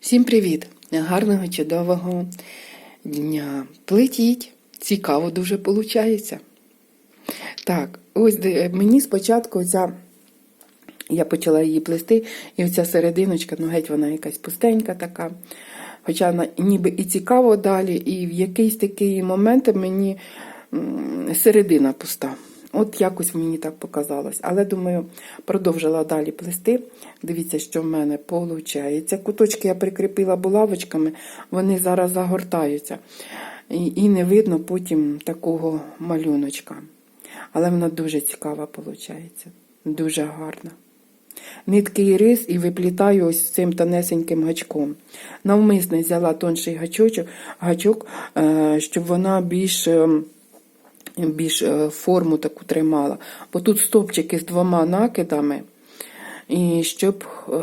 Всім привіт! Гарного чудового дня. Плетіть. Цікаво дуже виходить. Так, ось мені спочатку ця. Я почала її плести, і оця серединочка, ну геть вона якась пустенька така. Хоча вона ніби і цікаво далі, і в якийсь такий момент мені середина пуста. От якось мені так показалось. Але думаю, продовжила далі плести. Дивіться, що в мене виходить. Куточки я прикріпила булавочками, вони зараз загортаються. І, і не видно потім такого малюночка. Але вона дуже цікава виходить. Дуже гарна. Нитки і рис і виплітаю ось цим тонесеньким гачком. Навмисне взяла тонший гачочок, гачок, е, щоб вона більш, е, більш е, форму таку тримала. Бо тут стопчики з двома накидами, і щоб е,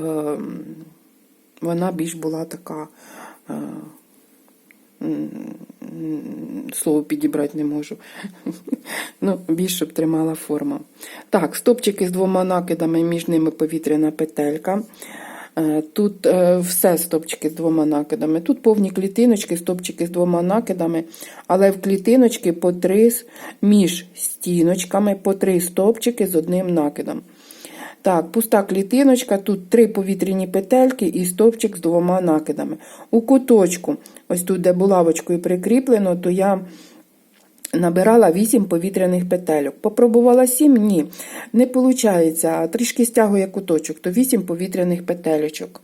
вона більш була така. е, Слово підібрати не можу. Ну, більш щоб тримала форму. Так, стопчики з двома накидами, між ними повітряна петелька. Е, Тут е, все стопчики з двома накидами. Тут повні клітиночки, стопчики з двома накидами, але в клітиночки по три між стіночками по три стопчики з одним накидом. Так, пуста клітиночка, тут три повітряні петельки і стовпчик з двома накидами. У куточку, ось тут, де булавочкою прикріплено, то я набирала 8 повітряних петельок. Попробувала 7? Ні. Не виходить. Трішки стягує куточок, то 8 повітряних петельочок.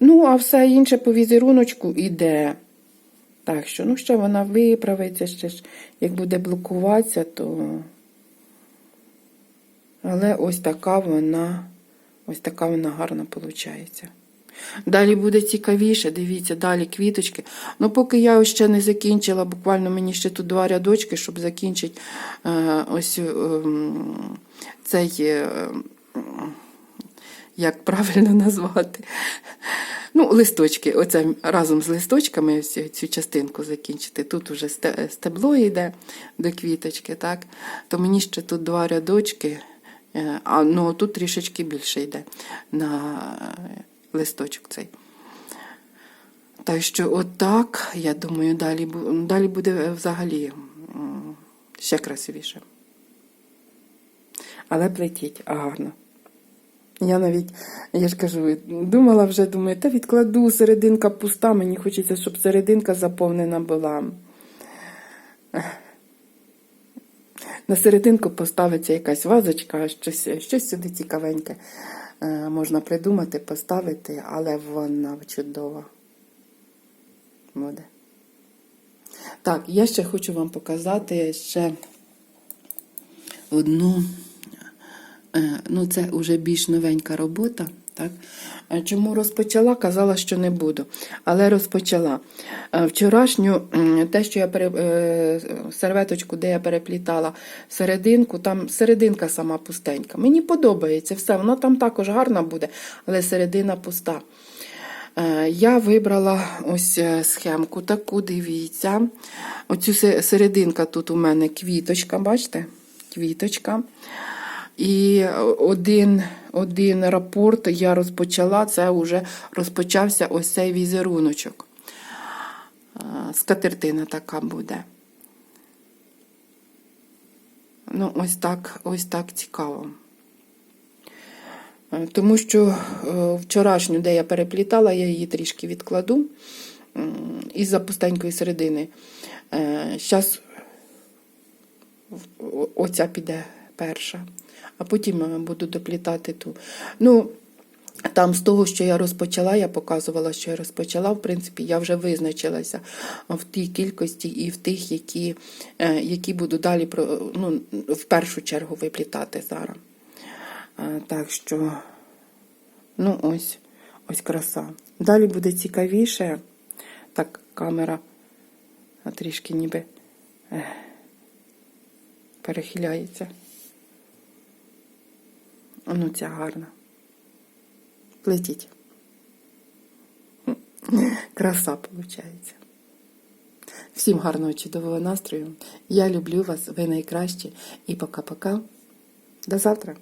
Ну, а все інше по візеруночку іде. Так що, ну, ще вона виправиться, ще ж, як буде блокуватися, то. Але ось така вона, ось така вона гарна виходить. Далі буде цікавіше, дивіться, далі квіточки. Ну, поки я ще не закінчила, буквально мені ще тут два рядочки, щоб закінчити е, ось е, цей, е, як правильно назвати. Ну, листочки, оце разом з листочками ось цю частинку закінчити. Тут уже стебло йде до квіточки, так? То мені ще тут два рядочки, е, а ну тут трішечки більше йде на листочок цей. Так що отак, я думаю, далі, далі буде взагалі ще красивіше. Але плетіть гарно. Я навіть, я ж кажу, думала вже, думаю, та відкладу, серединка пуста, мені хочеться, щоб серединка заповнена була. На серединку поставиться якась вазочка, щось, щось сюди цікавеньке можна придумати, поставити, але вона чудова буде. Так, я ще хочу вам показати ще одну. Е, Ну, це вже більш новенька робота. Так? Е, Чому розпочала? Казала, що не буду. Але розпочала. Е, Вчорашню, те, що я пере... е, серветочку, де я переплітала серединку, там серединка сама пустенька. Мені подобається все, вона там також гарна буде, але середина пуста. Я вибрала ось схемку таку, дивіться. Оцю серединка тут у мене квіточка, бачите? Квіточка. І один, один рапорт я розпочала, це вже розпочався ось цей візеруночок. Е, Скатертина така буде. Ну, ось так, ось так цікаво. Е, Тому що е, вчорашню, де я переплітала, я її трішки відкладу із-за пустенької середини. Зараз оця піде перша, а потім е, буду доплітати ту. Ну, там з того, що я розпочала, я показувала, що я розпочала. В принципі, я вже визначилася в тій кількості і в тих, які, е, які буду далі ну, в першу чергу виплітати зараз. Е, Так що, ну ось, ось краса. Далі буде цікавіше. Так, камера трішки ніби перехиляється. Ну, ця гарна. Плетіть. Краса виходить. Всім гарного чудового настрою. Я люблю вас, ви найкращі. І пока-пока. До завтра.